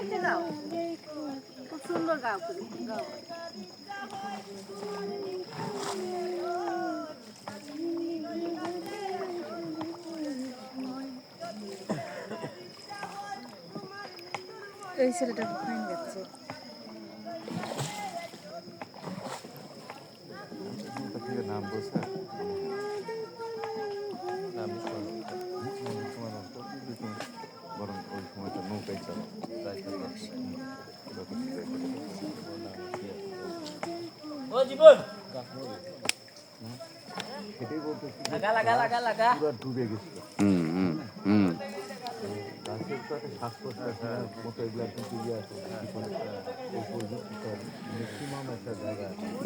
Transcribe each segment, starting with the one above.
সাইডে যাও খুব সুন্দর গাও করে গাও। এই ছেলেটা ফাইন যাচ্ছে নাম বলছে?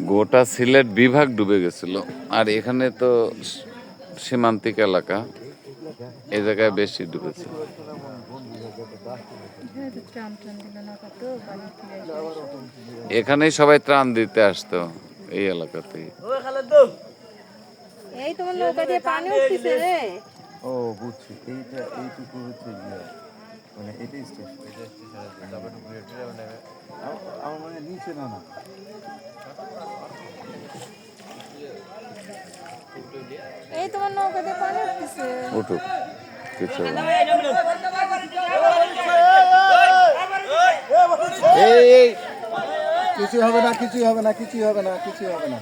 গোটা সিলেট বিভাগ ডুবে গেছিল। আর এখানে তো সীমান্তিক এলাকা এ জায়গায় বেশি ডুবেছে। এখানেই সবাই ত্রাণ দিতে আসতো। এই এলাকাতে এই তোমার নৌকা দিয়ে পানি উঠতেছে রে। ও বুঝছি। এইটা এইটুকু হচ্ছে ইয়ে। মানে এটাই স্টেশন আমার মানে নিচে না না। এই তোমার নৌকা দিয়ে পানি উঠতেছে। উঠুক কিছু হবে না। এই এই কিছু হবে না কিছু হবে না কিছু হবে না কিছু হবে না।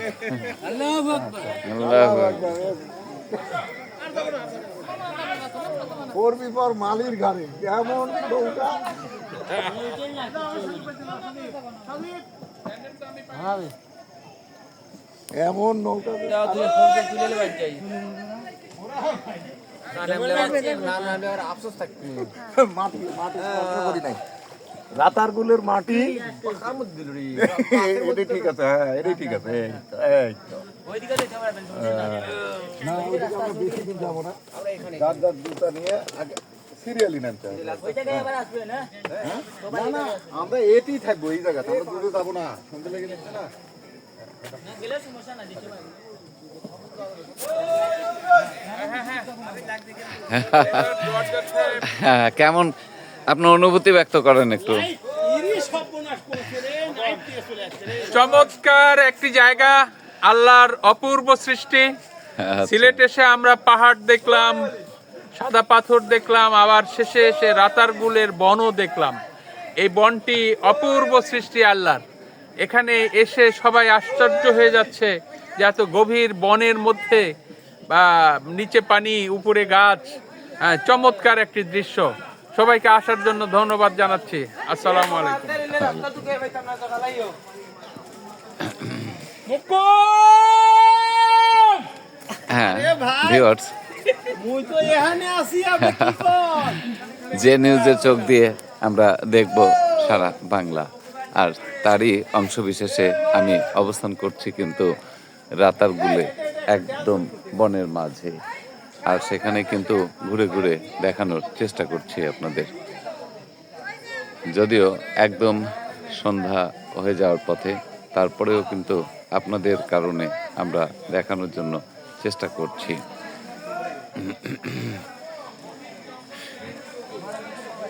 আল্লাহু আকবার। করবি পর মালির ঘরে কেমন নৌকা? এমন নৌকা? মাটি মাটি করি নাই। রাতারগুলের মাটি। এটাই ঠিক আছে হ্যাঁ এটাই ঠিক আছে এই তো, এই তো। না ওইদিকে আমরা বেশি যাব না। যার যার নিয়ে আগে সিরিয়ালি নামতে হবে। হ্যাঁ? না না আমরা থাকব এই জায়গাতে আমরা দূরে যাব না সন্ধ্যে লেগে যাচ্ছে না। হ্যাঁ, কেমন আপনার অনুভূতি ব্যক্ত করেন একটু। চমৎকার একটি জায়গা আল্লাহর অপূর্ব সৃষ্টি। আচ্ছা। সিলেট এসে আমরা পাহাড় দেখলাম সাদা পাথর দেখলাম আবার শেষে এসে রাতারগুলের বনও দেখলাম। এই বনটি অপূর্ব সৃষ্টি আল্লাহর। এখানে এসে সবাই আশ্চর্য হয়ে যাচ্ছে যে এত গভীর বনের মধ্যে বা নিচে পানি উপরে গাছ হ্যাঁ, চমৎকার একটি দৃশ্য। সবাইকে আসার জন্য ধন্যবাদ জানাচ্ছি। আসসালামু আলাইকুম। হ্যাঁ ভিউয়ার্স যে নিউজের চোখ দিয়ে আমরা দেখব সারা বাংলা আর তারই অংশ বিশেষে আমি অবস্থান করছি কিন্তু রাতারগুলে একদম বনের মাঝে। আর সেখানে কিন্তু ঘুরে ঘুরে দেখানোর চেষ্টা করছি আপনাদের। যদিও একদম সন্ধ্যা হয়ে যাওয়ার পথে, তারপরেও কিন্তু আপনাদের কারণে আমরা দেখানোর জন্য চেষ্টা করছি।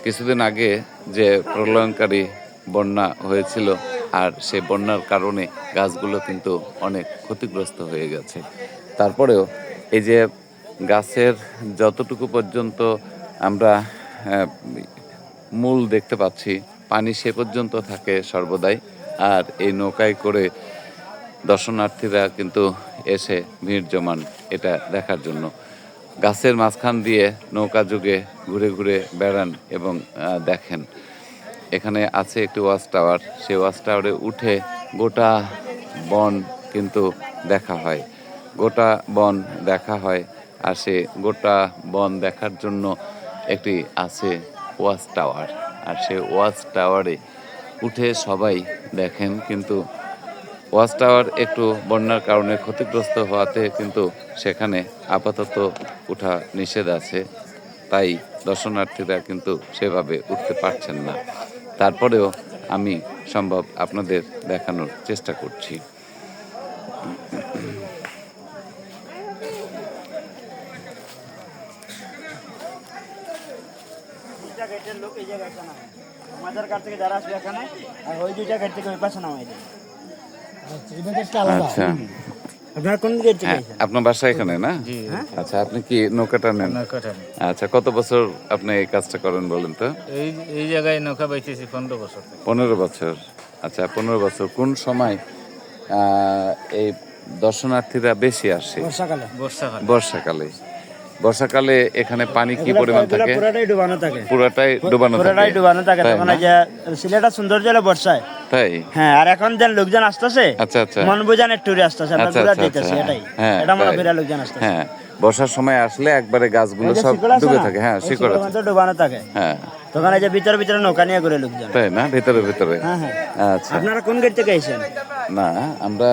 কিছুদিন আগে যে প্রলয়নকারী বন্যা হয়েছিল আর সেই বন্যার কারণে গাছগুলো কিন্তু অনেক ক্ষতিগ্রস্ত হয়ে গেছে। তারপরেও এই যে গাছের যতটুকু পর্যন্ত আমরা মূল দেখতে পাচ্ছি, পানি সে পর্যন্ত থাকে সর্বদাই। আর এই নৌকায় করে দর্শনার্থীরা কিন্তু এসে ভিড় জমান এটা দেখার জন্য। গাছের মাঝখান দিয়ে নৌকা যুগে ঘুরে ঘুরে বেড়ান এবং দেখেন। এখানে আছে একটি ওয়াচ টাওয়ার। সেই ওয়াচ টাওয়ারে উঠে গোটা বন কিন্তু দেখা হয়। গোটা বন দেখা হয়। আর সে গোটা বন দেখার জন্য একটি আছে ওয়াচ টাওয়ার। আর সে ওয়াচ টাওয়ারে উঠে সবাই দেখেন, কিন্তু ওয়াচ টাওয়ার একটু বন্যার কারণে ক্ষতিগ্রস্ত হওয়াতে কিন্তু সেখানে আপাতত উঠা নিষেধ আছে। তাই দর্শনার্থীরা কিন্তু সেভাবে উঠতে পারছেন না। তারপরেও আমি সম্ভব আপনাদের দেখানোর চেষ্টা করছি। থেকে যারা আসবে এখানে আর ওই দুইটা গেট থেকে ওই পাশে নামাই দেয় আচ্ছা আপনারা কোন গেট থেকে হ্যাঁ আপনার বাসা এখানে না? আচ্ছা আপনি কি নৌকাটা নেন? আচ্ছা কত বছর আপনি এই কাজটা করেন বলেন তো? এই এই জায়গায় নৌকা বাইতেছি পনেরো বছর পনেরো বছর। আচ্ছা পনেরো বছর। কোন সময় এই দর্শনার্থীরা বেশি আসে? বর্ষাকালে। বর্ষাকাল। বর্ষাকালে এখানে পানি কি পরিমাণ থাকে? পুরোটাই ডুবানো থাকে। পুরাটাই ডুবানো পুরোটাই থাকে। ডুবানো থাকে তখন না? এই যে সিলেটা সুন্দর জলে বর্ষায়। তাই? হ্যাঁ আর এখন যে লোকজন আসতেছে আচ্ছা আচ্ছা। মন বুঝানের ট্যুরে আসতেছে আমরা আচ্ছা, ঘুরা আচ্ছা, দিতেছি আচ্ছা, এটাই। হ্যাঁ, এটা মনে। করে লোকজন আসতেছে। হ্যাঁ বর্ষার সময় আসলে একবারে গাছগুলো সব ডুবে থাকে। হ্যাঁ শিকড় আছে। ডুবানো থাকে। হ্যাঁ। তখন এই যে ভিতরে ভিতরে নৌকা নিয়ে ঘুরে লোকজন। তাই না? ভেতরে ভেতরে। হ্যাঁ হ্যাঁ। আচ্ছা। আপনারা কোন গেট থেকে এসেছেন না আমরা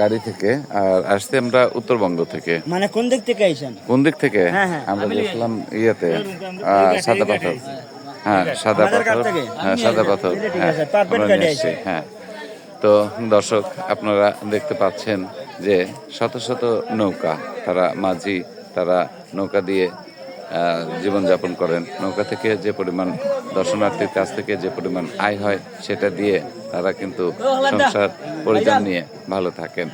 গাড়ি থেকে আর আসছি আমরা উত্তরবঙ্গ থেকে। মানে কোন দিক থেকে এসেছেন কোন দিক থেকে? হ্যাঁ, হ্যাঁ। আমরা গেছিলাম ইয়েতে সাদা পাথর। হ্যাঁ সাদা পাথর। হ্যাঁ সাদা পাথর। হ্যাঁ। হ্যাঁ। তো দর্শক আপনারা দেখতে পাচ্ছেন যে শত শত নৌকা তারা মাঝি তারা নৌকা দিয়ে জীবনযাপন করেন। নৌকা থেকে যে পরিমাণ দর্শনার্থীর কাছ থেকে যে পরিমাণ আয় হয়, সেটা দিয়ে তারা কিন্তু সংসার পরিজন নিয়ে ভালো থাকেন।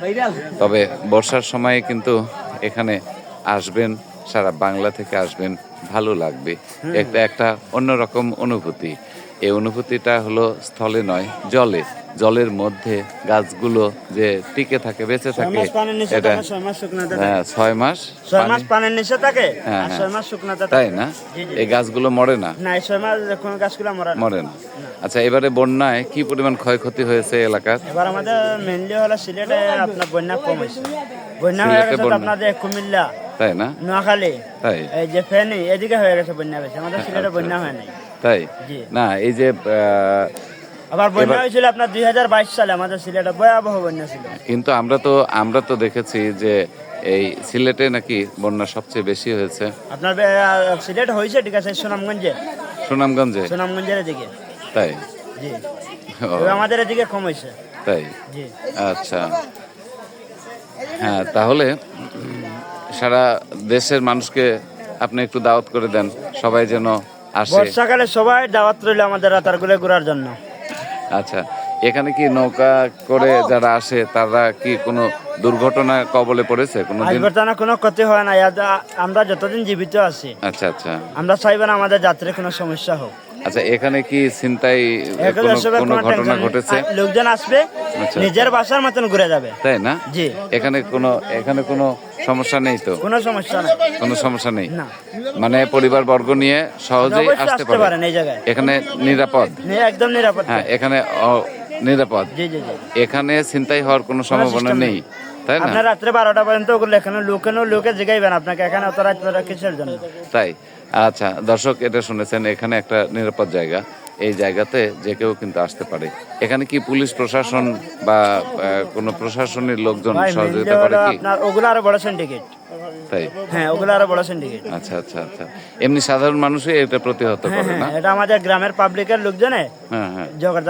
তবে বর্ষার সময়ে কিন্তু এখানে আসবেন, সারা বাংলা থেকে আসবেন, ভালো লাগবে। একটা একটা অন্যরকম অনুভূতি। এই অনুভূতিটা হলো স্থলে নয়, জলে। জলের মধ্যে গাছগুলো যে টিকে থাকে বেঁচে থাকে এটা ছয় মাস হ্যাঁ, ছয় মাস ছয় মাস পানির নিচে থাকে হ্যাঁ, হ্যাঁ। ছয় মাস শুকনাতে তাই না। এই গাছগুলো মরে না? না ছয় মাস কোন গাছগুলো মরা মরে না। আচ্ছা এবারে বন্যায় কি পরিমাণ ক্ষয়ক্ষতি হয়েছে এলাকার? এবার আমাদের মেনলি হলো সিলেটে আপনার বন্যা কম হয়েছে। বন্যা হয়ে গেছে আপনাদের কুমিল্লা তাই না? নোয়াখালী তাই। এই যে ফেনী এদিকে হয়ে গেছে বন্যা বেশি। আমাদের সিলেটে বন্যা হয় নাই। তাই? না এই যে আহ, আবার বন্যা হয়েছিল আপনার দুই হাজার বাইশ সালে আমাদের সিলেটে ভয়াবহ বন্যা ছিল। কিন্তু আমরা তো আমরা তো দেখেছি যে এই সিলেটে নাকি বন্যা সবচেয়ে বেশি হয়েছে। আপনার সিলেট হয়েছে ঠিক আছে সুনামগঞ্জে? সুনামগঞ্জে? সুনামগঞ্জের এদিকে। তাই? জি। আমাদের এদিকে কম হয়েছে। তাই? জি। আচ্ছা। হ্যাঁ তাহলে সারা দেশের মানুষকে আপনি একটু দাওয়াত করে দেন সবাই যেন আসে। বর্ষাকালে সবাই দাওয়াত রইল আমাদের রাতারগুলে ঘোরার জন্য। আচ্ছা এখানে কি নৌকা করে যারা আসে তারা কি কোনো দুর্ঘটনা কবলে পড়েছে কোনো দুর্ঘটনা কোনো ক্ষতি হয় না আমরা যতদিন জীবিত আছি। আচ্ছা আচ্ছা। আমরা চাইব না আমাদের যাত্রীর কোনো সমস্যা হোক। আচ্ছা এখানে কি চিন্তাই কোনো ঘটনা ঘটেছে? লোকজন আসবে আচ্ছা। নিজের বাসার মতন ঘুরে যাবে। তাই না? জি। এখানে কোনো এখানে কোনো সমস্যা নেই তো? কোনো সমস্যা নেই। কোনো সমস্যা নেই? মানে পরিবার বর্গ নিয়ে সহজেই আসতে পারে পারেন এই জায়গায়। এখানে নিরাপদ? একদম নিরাপদ। হ্যাঁ এখানে নিরাপদ? জি জি জি। এখানে চিন্তাই হওয়ার কোনো সম্ভাবনা নেই। তাই না? আপনার রাত্রে বারোটা পর্যন্ত ওগুলো এখানে লোকেনও লোকে জিগাইবেন আপনাকে এখানে অত রাত কিসের জন্য? তাই। আচ্ছা দর্শক এটা শুনেছেন এখানে একটা নিরাপদ জায়গা। এই জায়গাতে যে কেউ কিন্তু আসতে পারে। এখানে কি পুলিশ প্রশাসন বা কোনো প্রশাসনের লোকজন সহযোগিতা করে কি? আপনার ওগুলো আরও বড় সিন্ডিকেট তাই? হ্যাঁ ওগুলো আরও বড় সিন্ডিকেট আচ্ছা আচ্ছা আচ্ছা। এমনি সাধারণ মানুষই এটা প্রতিহত হ্যাঁ করে না? হ্যাঁ এটা আমাদের গ্রামের পাবলিকের লোকজনে হ্যাঁ হ্যাঁ।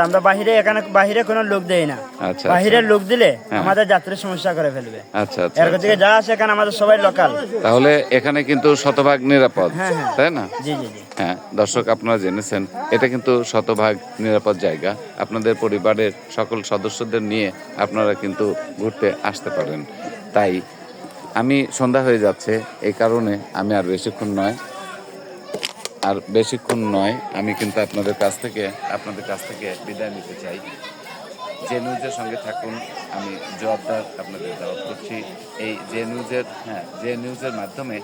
আমরা বাহিরে এখানে বাহিরে কোনো লোক দেই না। আচ্ছা বাহিরের লোক দিলে আমাদের যাত্রীর সমস্যা করে ফেলবে। আচ্ছা আচ্ছা এর থেকে যা আছে এখানে আমাদের সবাই লোকাল তাহলে এখানে কিন্তু শতভাগ নিরাপদ। তাই না? জি জি জি। হ্যাঁ দর্শক আপনারা জেনেছেন এটা কিন্তু শতভাগ নিরাপদ জায়গা। আপনাদের পরিবারের সকল সদস্যদের নিয়ে আপনারা কিন্তু ঘুরতে আসতে পারেন। তাই আমি সন্ধ্যা হয়ে যাচ্ছে এই কারণে আমি আর বেশিক্ষণ নয়। আর বেশিক্ষণ নয় আমি কিন্তু আপনাদের কাছ থেকে আপনাদের কাছ থেকে বিদায় নিতে চাই। যে নিউজের সঙ্গে থাকুন আমি জবাবদার আপনাদের দাওয়াত করছি। এই যে নিউজের হ্যাঁ যে নিউজের মাধ্যমে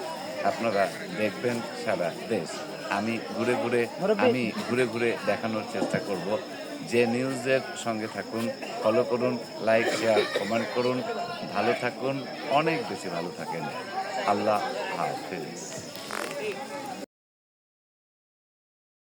আপনারা দেখবেন সারা দেশ। আমি ঘুরে ঘুরে আমি ঘুরে ঘুরে দেখানোর চেষ্টা করব। যে নিউজের সঙ্গে থাকুন ফলো করুন লাইক শেয়ার কমেন্ট করুন, ভালো থাকুন, অনেক বেশি ভালো থাকেন। আল্লাহ হাফেজ।